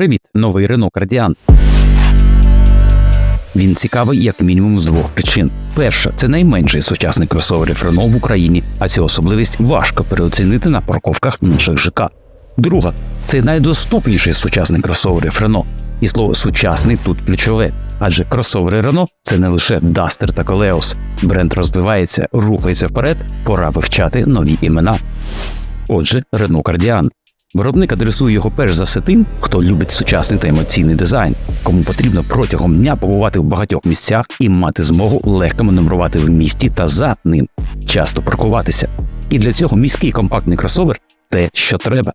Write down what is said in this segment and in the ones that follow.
Привіт, новий Renault Кардіан. Він цікавий як мінімум з двох причин. Перша це найменший сучасний кросоверів Renault в Україні, а цю особливість важко переоцінити на парковках інших ЖК. Друга це найдоступніший з сучасних кросоверів Renault. І слово сучасний тут ключове, адже кросовери Renault – це не лише Duster та Koleos. Бренд розвивається, рухається вперед, пора вивчати нові імена. Отже, Renault Кардіан. Виробник адресує його перш за все тим, хто любить сучасний та емоційний дизайн, кому потрібно протягом дня побувати в багатьох місцях і мати змогу легко маневрувати в місті та за ним, часто паркуватися. І для цього міський компактний кросовер те, що треба.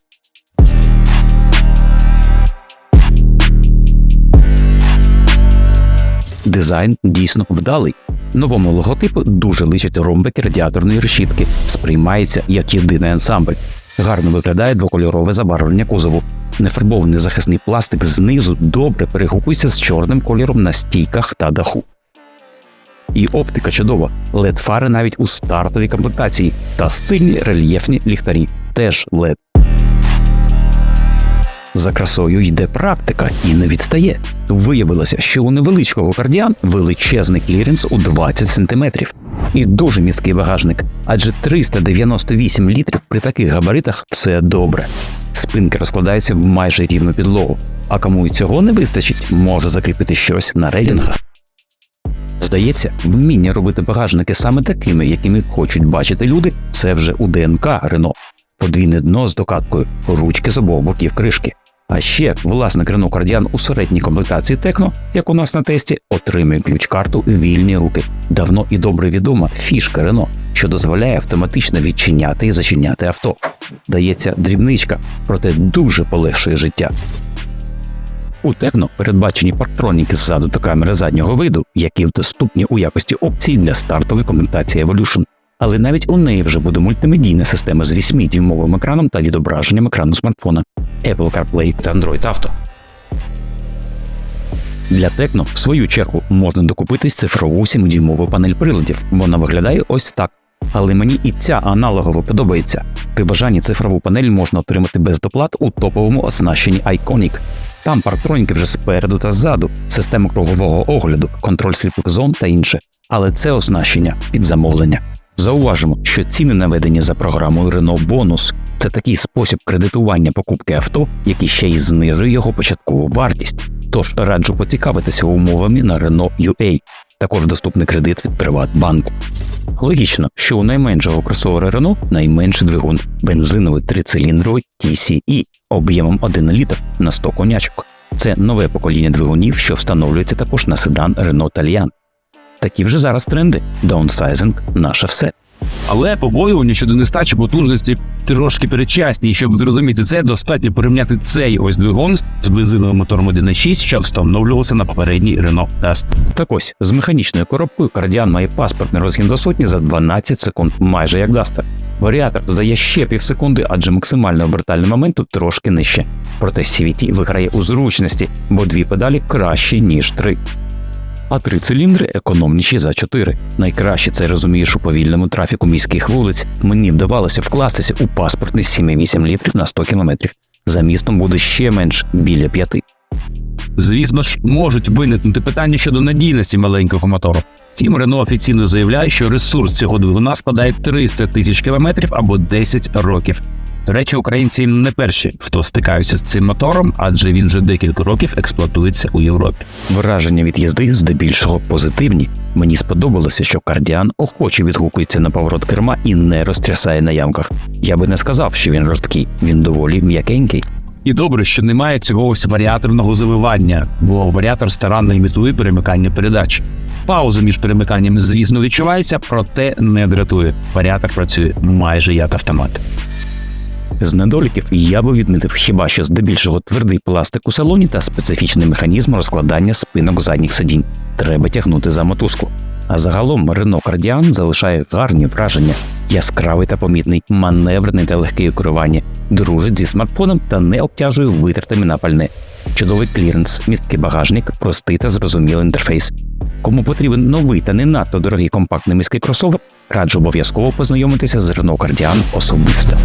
Дизайн дійсно вдалий. Новому логотипу дуже личать ромбики радіаторної решітки, сприймається як єдиний ансамбль. Гарно виглядає двокольорове забарвлення кузову. Нефарбований захисний пластик знизу добре перегукується з чорним кольором на стійках та даху. І оптика чудова, led фари навіть у стартовій комплектації та стильні рельєфні ліхтарі теж LED. За красою йде практика і не відстає. Виявилося, що у невеличкого кардіан величезний кліренс у 20 см. І дуже міський багажник, адже 398 літрів при таких габаритах це добре. Спинки розкладаються в майже рівну підлогу, а кому і цього не вистачить, може закріпити щось на рейлінгах. Здається, вміння робити багажники саме такими, якими хочуть бачити люди, це вже у ДНК Рено. Подвійне дно з докаткою, ручки з обох боків кришки. А ще власник Renault Кардіан у середній комплектації Текно, як у нас на тесті, отримує ключ-карту вільні руки. Давно і добре відома фішка Renault, що дозволяє автоматично відчиняти і зачиняти авто. Дається дрібничка, проте дуже полегшує життя. У Текно передбачені парктроніки ззаду та камери заднього виду, які доступні у якості опцій для стартової комплектації Evolution. Але навіть у неї вже буде мультимедійна система з 8-дюймовим екраном та відображенням екрану смартфона, Apple CarPlay та Android Auto. Для Tecno, в свою чергу, можна докупитись цифрову 7-дюймову панель приладів. Вона виглядає ось так. Але мені і ця аналогова подобається. При бажанні цифрову панель можна отримати без доплат у топовому оснащенні Iconic. Там парктроніки вже спереду та ззаду, система кругового огляду, контроль сліпих зон та інше. Але це оснащення під замовлення. Зауважимо, що ціни наведені за програмою Renault Bonus – це такий спосіб кредитування покупки авто, який ще й знижує його початкову вартість. Тож раджу поцікавитися умовами на Renault UA. Також доступний кредит від Приватбанку. Логічно, що у найменшого кросовера Renault найменший двигун бензиновий трициліндровий TCE об'ємом 1 літр на 100 конячок. Це нове покоління двигунів, що встановлюється також на седан Renault Taliant. Такі вже зараз тренди. Даунсайзинг наше все. Але побоювання щодо нестачі потужності трошки передчасні, щоб зрозуміти це, достатньо порівняти цей ось двигун з бензиновим мотором 1.6, що встановлювався на попередній Renault Duster. Так ось з механічною коробкою кардіан має паспортний розгін до сотні за 12 секунд, майже як Duster. Варіатор додає ще півсекунди, адже максимальний обертальний момент тут трошки нижче. Проте CVT виграє у зручності, бо дві педалі кращі ніж три. А три циліндри економніші за чотири. Найкраще це розумієш у повільному трафіку міських вулиць. Мені вдавалося вкластися у паспортний 7,8 літрів на 100 км. За містом буде ще менш біля п'яти. Звісно ж, можуть виникнути питання щодо надійності маленького мотору. Втім, Renault офіційно заявляє, що ресурс цього двигуна складає 300 тисяч кілометрів або 10 років. До речі, українці не перші, хто стикаються з цим мотором, адже він вже декілька років експлуатується у Європі. Враження від їзди здебільшого позитивні. Мені сподобалося, що кардіан охоче відгукується на поворот керма і не розтрясає на ямках. Я би не сказав, що він жорсткий, він доволі м'якенький. І добре, що немає цього ось варіаторного завивання, бо варіатор старанно імітує перемикання передач. Пауза між перемиканнями, звісно, відчувається, проте не дратує. Варіатор працює майже як автомат. З недоліків я би відмітив хіба що здебільшого твердий пластик у салоні та специфічний механізм розкладання спинок задніх сидінь. Треба тягнути за мотузку. А загалом Renault Кардіан залишає гарні враження, яскравий та помітний, маневрений та легкий у керуванні, дружить зі смартфоном та не обтяжує витратами на пальне. Чудовий кліренс, місткий багажник, простий та зрозумілий інтерфейс. Кому потрібен новий та не надто дорогий компактний міський кросовер, раджу обов'язково познайомитися з Renault Кардіан особисто.